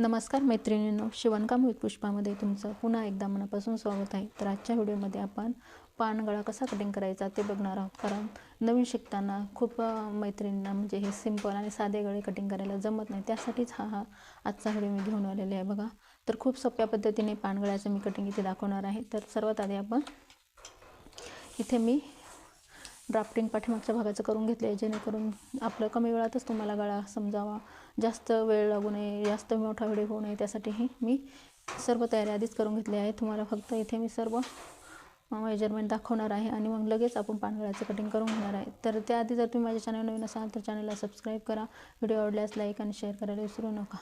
नमस्कार मैत्रिणींनो शिवणकाम पुष्पामध्ये तुमचं पुन्हा एकदा मनापासून स्वागत आहे. तर आजच्या व्हिडिओमध्ये आपण पानगळा कसा कटिंग करायचा ते बघणार आहोत. कारण नवीन शिकताना खूप मैत्रिणींना म्हणजे हे सिंपल आणि साधे गळे कटिंग करायला जमत नाही. त्यासाठीच हा हा आजचा व्हिडिओ मी घेऊन आलेले आहे बघा. तर खूप सोप्या पद्धतीने पानगळ्याचं मी कटिंग इथे दाखवणार आहे. तर सर्वात आधी आपण इथे मी ड्राफ्टिंग पाठीमागच्या भागाचं करून घेतलं आहे जेणेकरून आपलं कमी वेळातच तुम्हाला गळा समजावा. जास्त वेळ लागू नये जास्त मोठा व्हिडिओ होऊ नये त्यासाठीही मी सर्व तयारी आधीच करून घेतली आहे. तुम्हाला फक्त इथे मी सर्व मेजरमेंट दाखवणार आहे आणि मग लगेच आपण पानगळ्याचं कटिंग करून घेणार आहे. तर त्याआधी जर तुम्ही माझ्या चॅनल नवीन असाल तर चॅनलला सबस्क्राईब करा. व्हिडिओ आवडल्यास लाईक आणि शेअर करायला विसरू नका.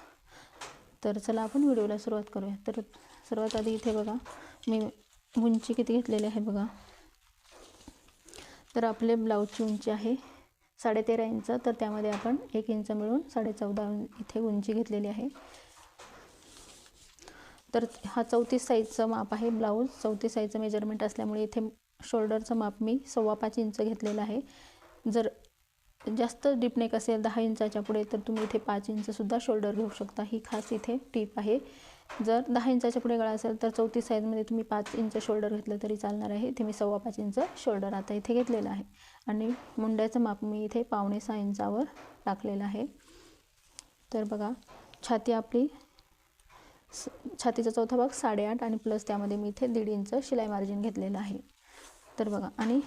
तर चला आपण व्हिडिओला सुरुवात करूया. तर सर्वात आधी इथे बघा. मी उंची किती घेतलेली आहे बघा. तर आपले ब्लाऊजची उंची आहे साडेतेरा इंच तर त्यामध्ये आपण एक इंच मिळून साडेचौदा इथे उंची घेतलेली आहे. तर हा चौतीस साईजचं माप आहे ब्लाऊज. चौतीस साईजचं मेजरमेंट असल्यामुळे इथे शोल्डरचं माप मी सव्वा पाच इंच घेतलेलं आहे. जर जास्त डीपनेक असेल दहा इंचाच्या पुढे तर तुम्ही इथे पाच इंचसुद्धा शोल्डर घेऊ शकता. ही खास इथे टीप आहे. जर दहा इंचाच्या पुढे गळा असेल तर चौतीस साईजमध्ये तुम्ही पाच इंच शोल्डर घेतलं तरी चालणार आहे. इथे मी सव्वा पाच इंच शोल्डर आता इथे घेतलेलं आहे. आणि मुंड्याचं माप मी इथे पावणे सहा इंचावर टाकलेलं आहे. तर बघा छाती आपली स छातीचा चौथा भाग साडेआठ आणि प्लस त्यामध्ये मी इथे दीड इंच शिलाई मार्जिन घेतलेलं आहे. तर बघा आणि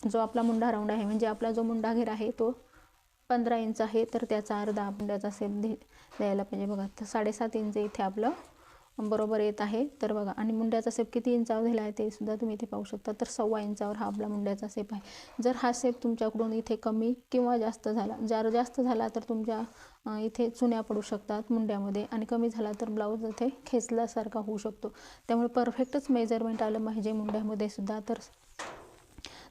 जो आपला मुंडा राऊंड आहे म्हणजे आपला जो मुंडा घेर आहे तो पंधरा इंच आहे तर त्याचा अर्धा मुंड्याचा सेप दे द्यायला पाहिजे. बघा तर साडेसात इंच इथे आपलं बरोबर येत आहे. तर बघा आणि मुंड्याचा सेप किती इंचावर दिला आहे ते सुद्धा तुम्ही इथे पाहू शकता. तर सव्वा इंचावर हा आपला मुंड्याचा सेप आहे. जर हा सेप तुमच्याकडून इथे कमी किंवा जास्त झाला जर जास्त झाला तर तुमच्या इथे चुन्या पडू शकतात मुंड्यामध्ये आणि कमी झाला तर ब्लाऊज इथे खेचल्यासारखा होऊ शकतो. त्यामुळे परफेक्टच मेजरमेंट आलं पाहिजे मुंड्यामध्ये सुद्धा. तर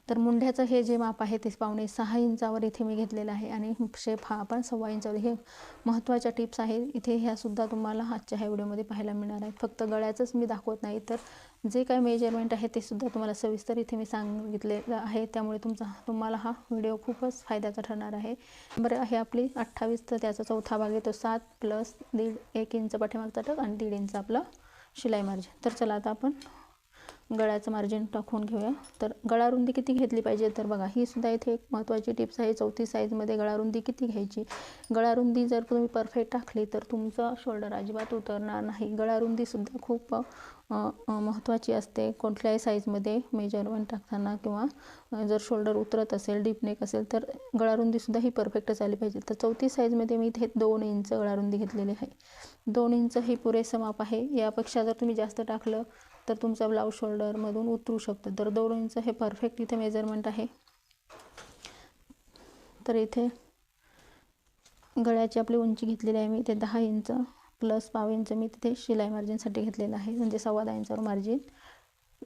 तर मुंढ्याचं हे जे माप आहे ते पावणे सहा इंचावर इथे मी घेतलेलं आहे आणि शेप हा आपण सव्वा इंचावर. हे महत्त्वाच्या टिप्स आहेत. इथे ह्यासुद्धा तुम्हाला आजच्या ह्या व्हिडिओमध्ये पाहायला मिळणार आहेत. फक्त गळ्याचंच मी दाखवत नाही तर जे काय मेजरमेंट आहे ते सुद्धा तुम्हाला सविस्तर इथे मी सांगितलेलं आहे. त्यामुळे तुमचा तुम्हाला हा व्हिडिओ खूपच फायद्याचा ठरणार आहे. बरं आहे आपली अठ्ठावीस तर त्याचा चौथा भाग येतो सात प्लस दीड एक इंच पाठीमागचा टक आणि दीड इंच आपलं शिलाई मार्जिन. तर चला आता आपण गळ्याचं मार्जिन टाकून घेऊया. तर गळारुंदी किती घेतली पाहिजे? तर बघा ही सुद्धा इथे एक महत्त्वाची टिप्स आहे. चौथी साईजमध्ये गळारुंदी किती घ्यायची? गळारुंदी जर तुम्ही परफेक्ट टाकली तर तुमचं शोल्डर अजिबात उतरणार नाही. गळारुंदीसुद्धा खूप महत्त्वाची असते. कुठल्याही साईजमध्ये मेजरमेंट टाकताना किंवा जर शोल्डर उतरत असेल डीप नेक असेल तर गळारुंदीसुद्धा ही परफेक्टच आली पाहिजे. तर चौथी साईजमध्ये मी इथे दोन इंच गळारुंदी घेतलेली आहे. दोन इंच हे पुरेसं माप आहे. यापेक्षा जर तुम्ही जास्त टाकलं तर तुमचा ब्लाऊज शोल्डरमधून उतरू शकतो. तर दोन इंच हे परफेक्ट इथे मेजरमेंट आहे. तर इथे गळ्याची आपली उंची घेतलेली आहे मी. इथे दहा इंच प्लस पाव इंच मी तिथे शिलाई मार्जिनसाठी घेतलेलं आहे. म्हणजे सव्वा दहा इंचावर मार्जिन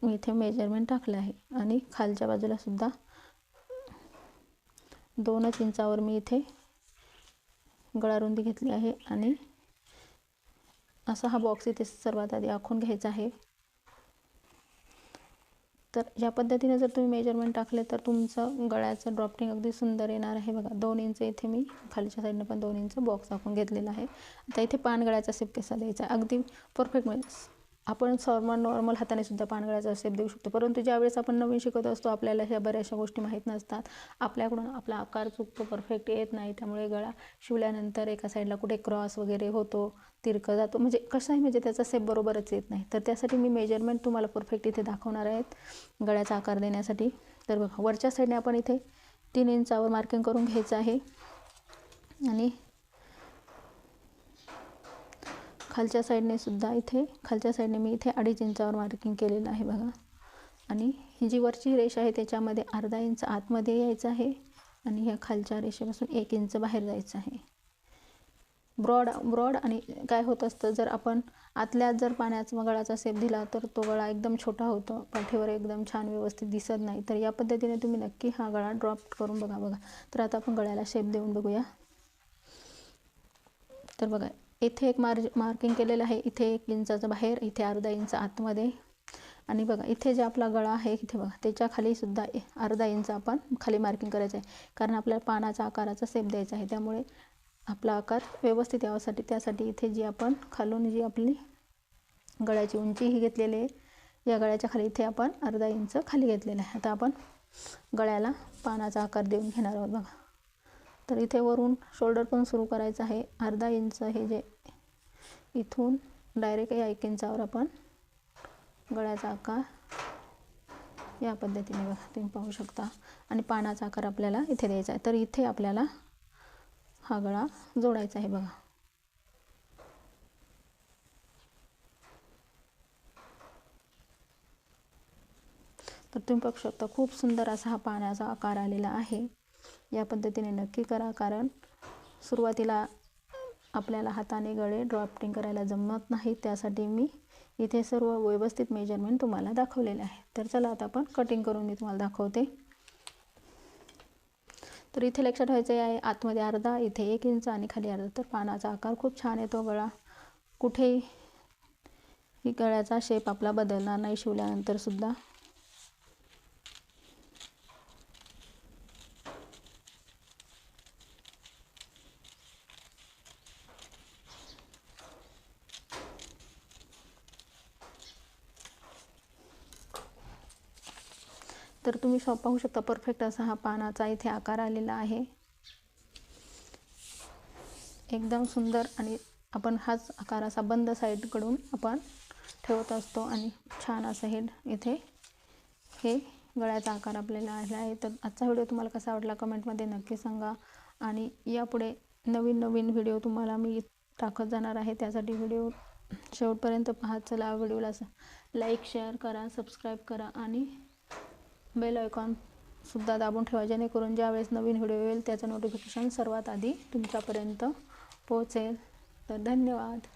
मी इथे मेजरमेंट टाकलं आहे. आणि खालच्या बाजूलासुद्धा दोनच इंचावर मी इथे गळारुंदी घेतली आहे. आणि असा हा बॉक्स इथे सर्वात आधी आखून घ्यायचा आहे. तर या पद्धतीने जर तुम्ही मेजरमेंट टाकले तर तुमचं गळ्याचं ड्रॉपटिंग अगदी सुंदर येणार आहे बघा. दोन इंच इथे मी खालच्या साईडनं पण दोन इंच बॉक्स आखून घेतलेला आहे. आता इथे पानगळ्याचा सेप कसा द्यायचा? अगदी परफेक्ट म्हणजे आपण नॉर्मल नॉर्मल हाताने सुद्धा पानगळ्याचा शेप देऊ शकतो. परंतु ज्यावेळेस आपण नवीन शिकत असतो आपल्याला ह्या बऱ्याचशा गोष्टी माहीत नसतात. आपल्याकडून आपला आकार चुकतो परफेक्ट येत नाही. त्यामुळे गळा शिवल्यानंतर एका साईडला कुठे क्रॉस वगैरे होतो तिरकं जातो. म्हणजे कसं आहे म्हणजे त्याचा सेप बरोबरच येत नाही. तर त्यासाठी मी मेजरमेंट तुम्हाला परफेक्ट इथे दाखवणार आहेत. गळ्याचा आकार देण्यासाठी. तर बघा वरच्या साईडने आपण इथे तीन इंचावर मार्किंग करून घ्यायचं आहे. आणि खालच्या साईडने सुद्धा इथे खालच्या साईडने मी इथे अडीच इंचावर मार्किंग केलेलं आहे बघा. आणि ही जी वरची रेष आहे त्याच्यामध्ये अर्धा इंच आतमध्ये यायचं आहे आणि ह्या खालच्या रेषेपासून एक इंच बाहेर जायचं आहे. ब्रॉड ब्रॉड आणि काय होत असतं जर आपण आतल्यात जर पाण्याचा गळाचा सेप दिला तर तो गळा एकदम छोटा होतो. पाठीवर एकदम छान व्यवस्थित दिसत नाही. तर या पद्धतीने तुम्ही नक्की हा गळा ड्रॉप करून बघा बघा. तर आता आपण गळ्याला शेप देऊन बघूया. तर बघा इथे एक मार्ज मार्किंग केलेलं आहे. इथे एक इंचाचं बाहेर इथे अर्धा इंच आतमध्ये. आणि बघा इथे जे आपला गळा आहे इथे बघा त्याच्याखाली सुद्धा ए- अर्धा इंच आपण खाली मार्किंग करायचं आहे. कारण आपल्याला पानाचा आकाराचा सेप द्यायचा आहे. त्यामुळे आपला आकार व्यवस्थित यावासाठी त्यासाठी इथे जी आपण खालून जी आपली गळ्याची उंची ही घेतलेली आहे या गळ्याच्या खाली इथे आपण अर्धा इंच खाली घेतलेलं आहे. आता आपण गळ्याला पानाचा आकार देऊन घेणार आहोत बघा. तर इथे वरून शोल्डर पण सुरू करायचं आहे. अर्धा इंच हे जे इथून डायरेक्ट या एक इंचावर आपण गळ्याचा आकार या पद्धतीने बघा तुम्ही पाहू शकता. आणि पानाचा आकार आपल्याला इथे द्यायचा आहे. तर इथे आपल्याला हा गळा जोडायचा आहे बघा. तर तुम्ही बघू शकता खूप सुंदर असा हा पाण्याचा आकार आलेला आहे. या पद्धतीने नक्की करा कारण सुरुवातीला आपल्याला हाताने गळे ड्रॉफ्टिंग करायला जमत नाही. त्यासाठी मी इथे सर्व व्यवस्थित मेजरमेंट तुम्हाला दाखवलेले आहे. तर चला आता आपण कटिंग करून मी तुम्हाला दाखवते. तर इथे लक्षात ठेवायचं आहे आतमध्ये अर्धा इथे एक इंच आणि खाली अर्धा. तर पानाचा आकार खूप छान येतो गळा. कुठेही ही गळ्याचा शेप आपला बदलणार नाही शिवल्यानंतर तर तुम्ही शॉप पाहू शकता. परफेक्ट असा हा पानाचा इथे आकार आलेला आहे. एकदम सुंदर आणि आपण हाच आकार असा बंद साईडकडून आपण ठेवत असतो आणि छान असं हे इथे हे गळ्याचा आकार आपल्याला आला आहे. तर आजचा व्हिडिओ तुम्हाला कसा आवडला कमेंटमध्ये नक्की सांगा. आणि यापुढे नवीन नवीन व्हिडिओ तुम्हाला मी टाकत जाणार आहे. त्यासाठी व्हिडिओ शेवटपर्यंत पाहत चला व्हिडिओला लाईक शेअर करा सबस्क्राईब करा आणि बेल आयकॉनसुद्धा दाबून ठेवा जेणेकरून ज्यावेळेस नवीन व्हिडिओ येईल त्याचं नोटिफिकेशन सर्वात आधी तुमच्यापर्यंत पोहोचेल. तर धन्यवाद.